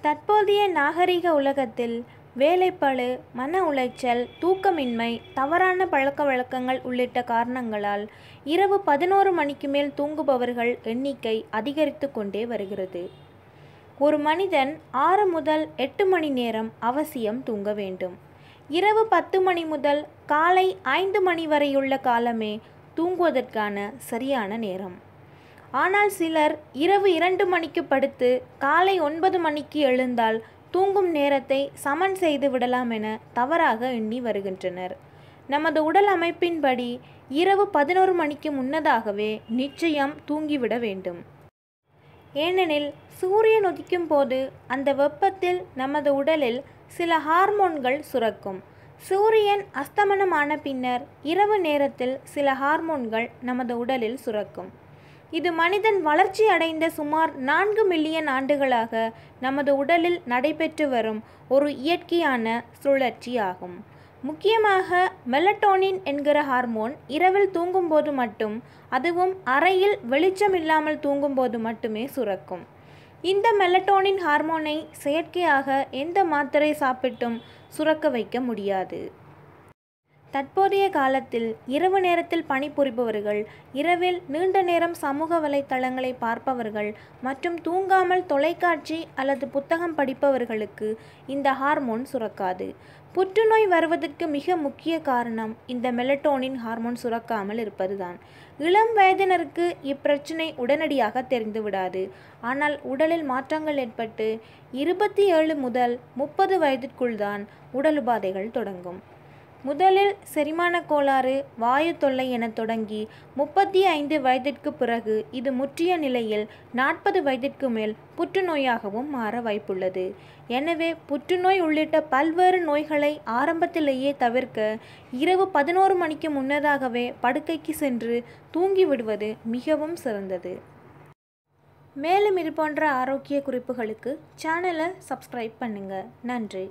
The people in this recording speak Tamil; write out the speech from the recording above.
தற்போதைய நாகரிக உலகத்தில் வேலைப்பளு மன உளைச்சல் தூக்கமின்மை தவறான பழக்க வழக்கங்கள் உள்ளிட்ட காரணங்களால் இரவு பதினோரு மணிக்கு மேல் தூங்குபவர்கள் எண்ணிக்கை அதிகரித்து கொண்டே வருகிறது. ஒரு மனிதன் ஆறு முதல் எட்டு மணி நேரம் அவசியம் தூங்க வேண்டும். இரவு பத்து மணி முதல் காலை ஐந்து மணி வரையுள்ள காலமே தூங்குவதற்கான சரியான நேரம். ஆனால் சிலர் இரவு இரண்டு மணிக்கு படுத்து காலை ஒன்பது மணிக்கு எழுந்தால் தூங்கும் நேரத்தை சமன் செய்து விடலாம் என தவறாக எண்ணி வருகின்றனர். நமது உடல் அமைப்பின்படி இரவு பதினோரு மணிக்கு முன்னதாகவே நிச்சயம் தூங்கிவிட வேண்டும். ஏனெனில் சூரியன் உதிக்கும் போது அந்த வெப்பத்தில் நமது உடலில் சில ஹார்மோன்கள் சுரக்கும். சூரியன் அஸ்தமனமான பின்னர் இரவு நேரத்தில் சில ஹார்மோன்கள் நமது உடலில் சுரக்கும். இது மனிதன் வளர்ச்சி அடைந்த சுமார் நான்கு மில்லியன் ஆண்டுகளாக நமது உடலில் நடைபெற்று வரும் ஒரு இயற்கையான சுழற்சி ஆகும். முக்கியமாக மெலட்டோனின் என்கிற ஹார்மோன் இரவில் தூங்கும்போது மட்டும் அதுவும் அறையில் வெளிச்சம் இல்லாமல் தூங்கும்போது மட்டுமே சுரக்கும். இந்த மெலட்டோனின் ஹார்மோனை செயற்கையாக எந்த மாத்திரை சாப்பிட்டும் சுரக்க வைக்க முடியாது. தற்போதைய காலத்தில் இரவு நேரத்தில் பணிபுரிபவர்கள் இரவில் நீண்ட நேரம் சமூக வலைத்தளங்களை பார்ப்பவர்கள் மற்றும் தூங்காமல் தொலைக்காட்சி அல்லது புத்தகம் படிப்பவர்களுக்கு இந்த ஹார்மோன் சுரக்காது. புற்றுநோய் வருவதற்கு மிக முக்கிய காரணம் இந்த மெலட்டோனின் ஹார்மோன் சுரக்காமல் இருப்பதுதான். இளம் வயதினருக்கு இப்பிரச்சனை உடனடியாக தெரிந்துவிடாது. ஆனால் உடலில் மாற்றங்கள் ஏற்பட்டு இருபத்தி ஏழு முதல் முப்பது வயதிற்குள் தான் உடல் உபாதைகள் தொடங்கும். முதலில் செரிமான கோளாறு வாயு தொல்லை என தொடங்கி முப்பத்தி ஐந்து வயதிற்கு பிறகு இது முற்றிய நிலையில் நாற்பது வயதிற்கு மேல் புற்றுநோயாகவும் மாற வாய்ப்புள்ளது. எனவே புற்றுநோய் உள்ளிட்ட பல்வேறு நோய்களை ஆரம்பத்திலேயே தவிர்க்க இரவு பதினோரு மணிக்கு முன்னதாகவே படுக்கைக்கு சென்று தூங்கிவிடுவது மிகவும் சிறந்தது. மேலும் இது போன்ற ஆரோக்கிய குறிப்புகளுக்கு சேனலை சப்ஸ்கிரைப் பண்ணுங்கள் நன்றி.